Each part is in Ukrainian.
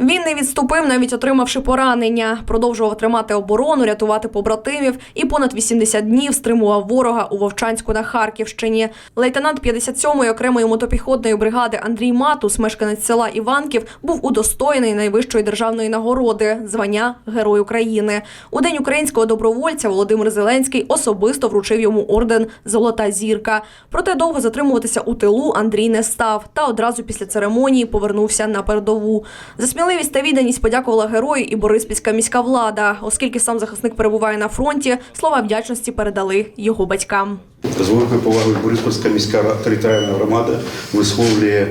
Він не відступив, навіть отримавши поранення, продовжував тримати оборону, рятувати побратимів і понад 80 днів стримував ворога у Вовчанську на Харківщині. Лейтенант 57-ї окремої мотопіхотної бригади Андрій Матус, мешканець села Іванків, був удостоєний найвищої державної нагороди звання Герой України. У день українського добровольця Володимир Зеленський особисто вручив йому орден Золота зірка. Проте довго затримуватися у тилу Андрій не став та одразу після церемонії повернувся на передову. За сміливість та відданість подякувала герою і Бориспільська міська влада, оскільки сам захисник перебуває на фронті. Слова вдячності передали його батькам. З великою повагою Бориспільська міська територіальна громада висловлює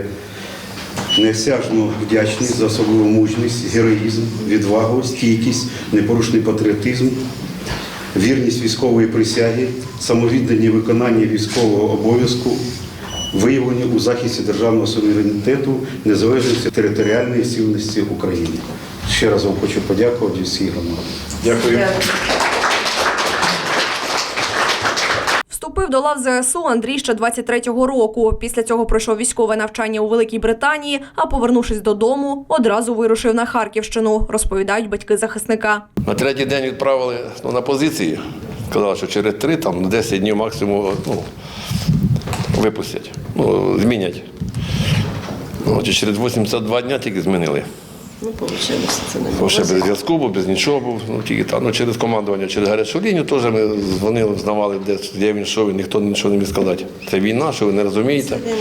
неосяжну вдячність за особливу мужність, героїзм, відвагу, стійкість, непорушний патріотизм, вірність військової присяги, самовіддані виконання військового обов'язку, виявлені у захисті державного суверенітету, незалежності територіальної цілісності України. Ще раз вам хочу подякувати всій громаді. Дякую. Вступив до лав ЗСУ Андрій ще 23-го року. Після цього пройшов військове навчання у Великій Британії, а повернувшись додому, одразу вирушив на Харківщину, розповідають батьки захисника. На третій день відправили ну, на позиції. Сказали, що через три, там, 10 днів максимум ну, випустять, ну, змінять. Ну, От, і через 82 дня тільки змінили. Ну, вийшло, це не Бо було. ще без зв'язку був, без нічого був. Ну, тільки там, ну, через командування, через гарячу лінію теж ми дзвонили, знавали, де, де він, що він, ніхто нічого не міг сказати. Це війна, що ви не розумієте. Війна,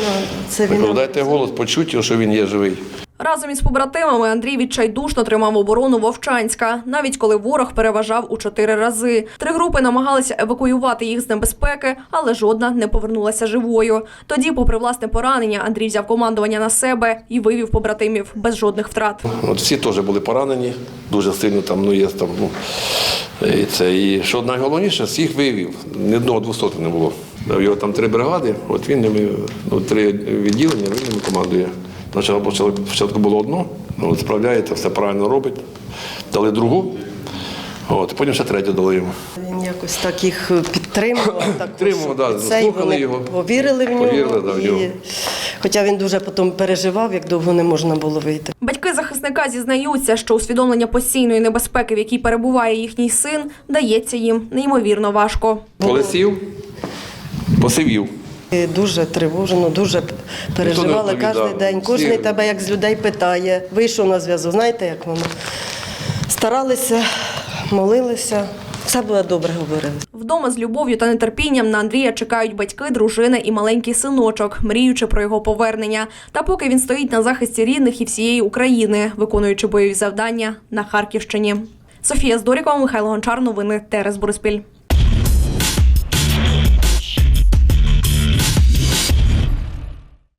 Це війна. дайте голос, почуть його, що він є живий. Разом із побратимами Андрій відчайдушно тримав оборону Вовчанська, навіть коли ворог переважав у чотири рази. Три групи намагалися евакуювати їх з небезпеки, але жодна не повернулася живою. Тоді, попри власне поранення, Андрій взяв командування на себе і вивів побратимів без жодних втрат. От всі теж були поранені, дуже сильно там, ну є там. Ну, і це і що найголовніше, всіх вивів. Ні одного двохсотого не було. Його там три бригади, от він ними, ну, три відділення, він ними командує. Спочатку, спочатку було одно, ну, справляється, все правильно робить. Дали другу, от, потім ще третю дали йому. Він якось так їх підтримував. Так, Підтримував, да, цей слухали вони його. Повірили в нього. Повірили, да, в нього. і... Хоча він дуже потім переживав, як довго не можна було вийти. Батьки захисника зізнаються, що усвідомлення постійної небезпеки, в якій перебуває їхній син, дається їм неймовірно важко. Коли сів, посивів. І дуже тривожено, дуже переживали відповідав. кожен день. Всі- Кожен тебе як з людей питає, вийшов на зв'язок. Знаєте, як воно? Старалися, молилися. Все буде добре, говорили. Вдома з любов'ю та нетерпінням на Андрія чекають батьки, дружина і маленький синочок, мріючи про його повернення. Та поки він стоїть на захисті рідних і всієї України, виконуючи бойові завдання на Харківщині. Софія Здорікова, Михайло Гончар. Новини Терес Бориспіль.